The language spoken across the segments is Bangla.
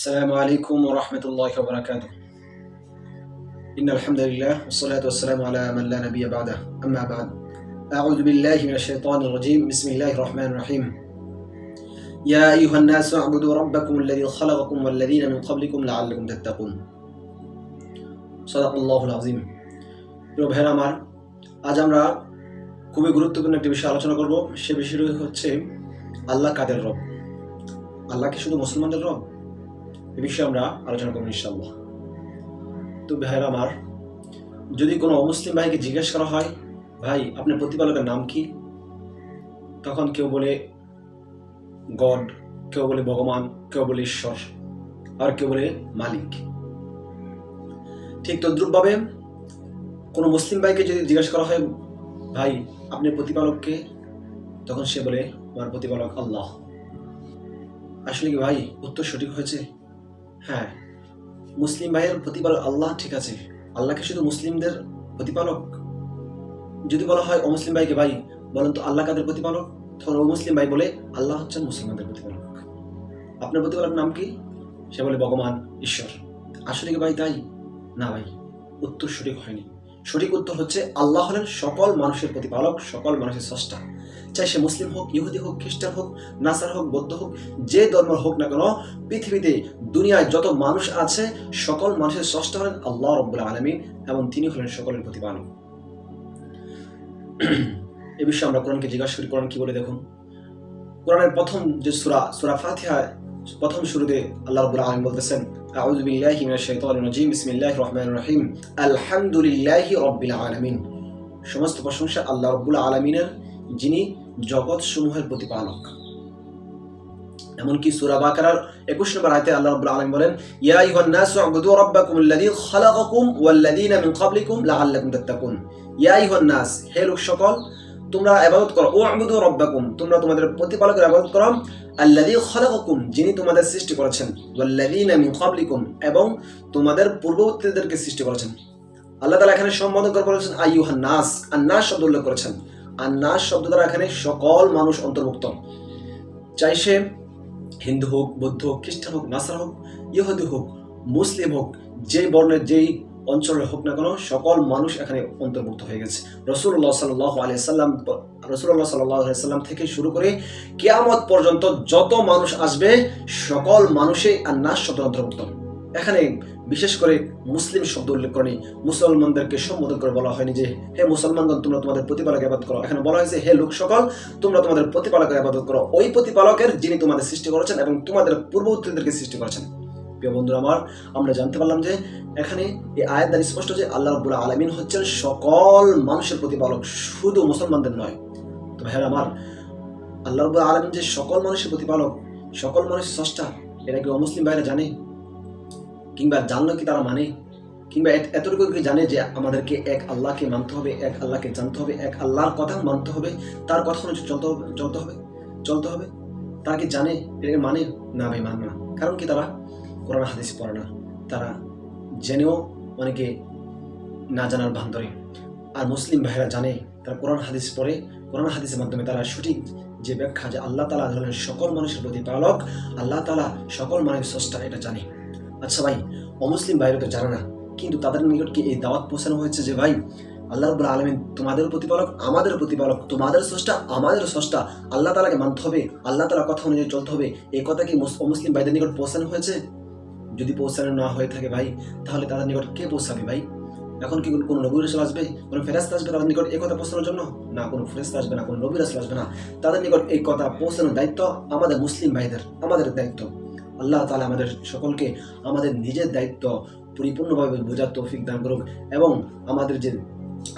السلام عليكم ورحمة الله وبركاته إن الحمد لله والصلاة والسلام على من لا نبي بعده أما بعد أعوذ بالله من الشيطان الرجيم بسم الله الرحمن الرحيم يا أيها الناس اعبدوا ربكم الذي خلقكم والذين من قبلكم لعلكم تتقون صدق الله العظيم প্রিয় ভাইরা আমার আজ আমরা খুবই গুরুত্বপূর্ণ একটি বিষয় আলোচনা করব সে বিষয়টি হচ্ছে আল্লাহ কাদের রব আল্লাহ কি শুধু মুসলমানদের রব এ বিষয়ে আমরা আলোচনা করব ইনশাল্লাহ তো ভাইয়ের আমার, যদি কোনো অমুসলিম ভাইকে জিজ্ঞেস করা হয়, ভাই, আপনার প্রতিপালকের নাম কি? তখন কেউ বলে, গড কেউ বলে, ভগবান কেউ বলে, ঈশ্বর আর কেউ বলে, মালিক ঠিক তদ্রুপভাবে কোনো মুসলিম ভাইকে যদি জিজ্ঞেস করা হয়, ভাই, আপনি প্রতিপালককে? তখন সে বলে, আমার প্রতিপালক আল্লাহ আসলে কি ভাই, উত্তর সঠিক হয়েছে? হ্যাঁ। মুসলিম ভাইয়ের প্রতিপালক আল্লাহ, ঠিক আছে। আল্লাহকে শুধু মুসলিমদের প্রতিপালক যদি বলা হয় অমুসলিম ভাইকে ভাই, বলেন তো আল্লাহ কাদের প্রতিপালক? তখন অমুসলিম মুসলিম ভাই বলে আল্লাহ হচ্ছেন মুসলিমদের প্রতিপালক। আপনার প্রতিপালক নাম কি? সে বলে ভগবান ঈশ্বর। আসলে কি ভাই তাই? না ভাই, উত্তর সঠিক হয়নি। সঠিক উত্তর হচ্ছে আল্লাহ হলেন সকল মানুষের প্রতিপালক, সকল মানুষের স্রষ্টা। চাই সে মুসলিম হোক, ইহুদি হোক, খ্রিস্টান হোক, নাসার হোক, বৌদ্ধ হোক, যে ধর্মের হোক না কেন, পৃথিবীতে, দুনিয়ায় যত মানুষ আছে, সকল মানুষের স্রষ্টা হলেন আল্লাহ রব্বুল আলমিন এবং তিনি হলেন সকলের প্রতিপালক। এ বিষয়ে আমরা কোরআনকে জিজ্ঞাসা করি, কোরআন কি বলে দেখুন? কোরআনের প্রথম যে সুরা সুরা ফাতিহা প্রথম শুরুতে আল্লাহ রব্বুল আলমিন বলতেছেন, আউযু বিল্লাহি মিনাশ শাইতানির রাজিম, বিসমিল্লাহির রহমানির রহিম, আলহামদুলিল্লাহি রাব্বিল আলামিন। সমস্ত প্রশংসা আল্লাহ রব্বুল আলমিনের, যিনি জগৎ সমূহের প্রতিপালক। এমনকি সূরা বাকারার 21 নম্বর আয়াতে আল্লাহ রাব্বুল আলামিন বলেন, ইয়া আইয়ুহান নাসু উবুদু রাব্বাকুম আল্লাযী খালাকাকুম ওয়াল্লাযীনা মিন ক্বাবলিকুম লাআল্লাকুম তাত্তাকুন। ইয়া আইয়ুহান নাস হে লোক সকল তোমরা ইবাদত করো। ও আবুদু রাব্বাকুম, তোমরা তোমাদের প্রতিপালকের ইবাদত করো। আল্লাযী খালাকাকুম, যিনি তোমাদের সৃষ্টি করেছেন। ওয়াল্লাযীনা মিন এবং তোমাদের পূর্ববর্তীদেরকে সৃষ্টি করেছেন। আল্লাহ তাআলা এখানে সম্বোধন করে বলেছেন, আইয়ুহান নাস আন নাস শব্দ উল্লেখ করেছেন। আর নাস শব্দ দ্বারা এখানে সকল মানুষ অন্তর্ভুক্ত। চাই সে হিন্দু হোক, বৌদ্ধ হোক, খ্রিস্টান হোক, নাসার হোক, ইহুদি হোক, মুসলিম হোক, যেই বর্ণের, যেই অঞ্চলের হোক না কেন, সকল মানুষ এখানে অন্তর্ভুক্ত হয়ে গেছে। রসুল্লাহ সাল্লাহ আলিয়াল্লাম রসুল্লাহ সাল্লাহ সাল্লাম থেকে শুরু করে কেয়ামত পর্যন্ত যত মানুষ আসবে, সকল মানুষই আর নাস শব্দ অন্তর্ভুক্ত। এখানে বিশেষ করে মুসলিম শব্দ উল্লেখ করেনি। মুসলমানদেরকে সম্বোধন করে বলা হয়নি যে, হে মুসলমানগণ, তোমরা তোমাদের প্রতিপালক আবাদ করো। এখানে বলা হয়েছে, হে লোক সকল, তোমরা তোমাদের প্রতিপালকের আবাদত করো। ওই প্রতিপালকের যিনি তোমাদের সৃষ্টি করেছেন এবং তোমাদের পূর্ববর্তীদেরকে সৃষ্টি করেছেন। প্রিয় বন্ধুরা আমার, আমরা জানতে পারলাম যে এখানে এই আয়াত দ্বারা স্পষ্ট যে আল্লাহ রব্বুল আলমিন হচ্ছেন সকল মানুষের প্রতিপালক, শুধু মুসলমানদের নয়। তো ভাইয়ের আমার, আল্লাহ রব্বুল আলমিন যে সকল মানুষের প্রতিপালক, সকল মানুষের স্রষ্টা এটা কি অমুসলিম ভাইরা জানে? কিংবা জানলো কি তারা মানে? কিংবা এতটুকু কি জানে যে আমাদেরকে এক আল্লাহকে মানতে হবে, এক আল্লাহকে জানতে হবে, এক আল্লাহর কথা মানতে হবে, তার কথা চলতে হবে চলতে হবে চলতে হবে? তারা কি জানে? এটাকে মানে? না ভাই মানবে না। কারণ কি তারা? কোরআন হাদিস পড়ে না। তারা জেনেও অনেকে না জানার ভান ধরে আর মুসলিম ভাইরা জানে, তারা কোরআন হাদিস পড়ে। কোরআন হাদিসের মাধ্যমে তারা সঠিক যে ব্যাখ্যা যে আল্লাহ তালা হলেন সকল মানুষের প্রতিপালক আল্লাহ তালা সকল মানুষের স্রষ্টা এটা জানে। আচ্ছা ভাই, অমুসলিম ভাইরা তো জানে না, কিন্তু তাদের নিকটকে এই দাওয়াত পৌঁছানো হয়েছে যে, ভাই, আল্লাহ রবুল আলমিন তোমাদের প্রতিপালক আমাদের প্রতিপালক তোমাদের স্রষ্টা, আমাদের স্রষ্টা, আল্লাহ তালাকে মানতে হবে, আল্লাহ তালা কথা অনুযায়ী চলতে হবে এই কথা কি অমুসলিম ভাইদের নিকট পৌঁছানো হয়েছে? যদি পৌঁছানো না হয়ে থাকে ভাই, তাহলে তাদের নিকট কে পৌঁছাবে ভাই? এখন কি কোনো নবীর রসুল আসবে? কোন ফেরাস্তা আসবে তাদের নিকট এই কথা পৌঁছানোর জন্য? না, কোনো ফেরাস্তা আসবে না, কোনো নবীর রসুল আসবে না। তাদের নিকট এই কথা পৌঁছানোর দায়িত্ব আমাদের মুসলিম ভাইদের, আমাদের দায়িত্ব। আল্লাহ তালা আমাদের সকলকে আমাদের নিজের দায়িত্ব পরিপূর্ণভাবে বোঝার তৌফিক দান করুক এবং আমাদের যে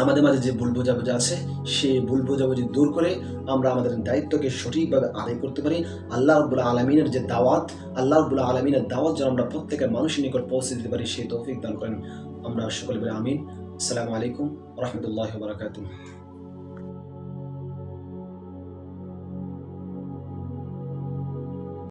আমাদের মাঝে যে ভুল বোঝাবুঝি আছে সেই ভুল বোঝাবুঝি দূর করে আমরা আমাদের দায়িত্বকে সঠিকভাবে আদায় করতে পারি। আল্লাহ আব্বুল্লাহ আলমিনের যে দাওয়াত, আল্লাহ আব্বুল্লাহ আলমিনের দাওয়াত যেন আমরা প্রত্যেকের মানুষের নিকট পৌঁছে দিতে পারি, সেই তৌফিক দান করেন। আমরা সকলে বলে আমিন। আসসালামু আলাইকুম রহমতুল্লাহ বারকাতুহ।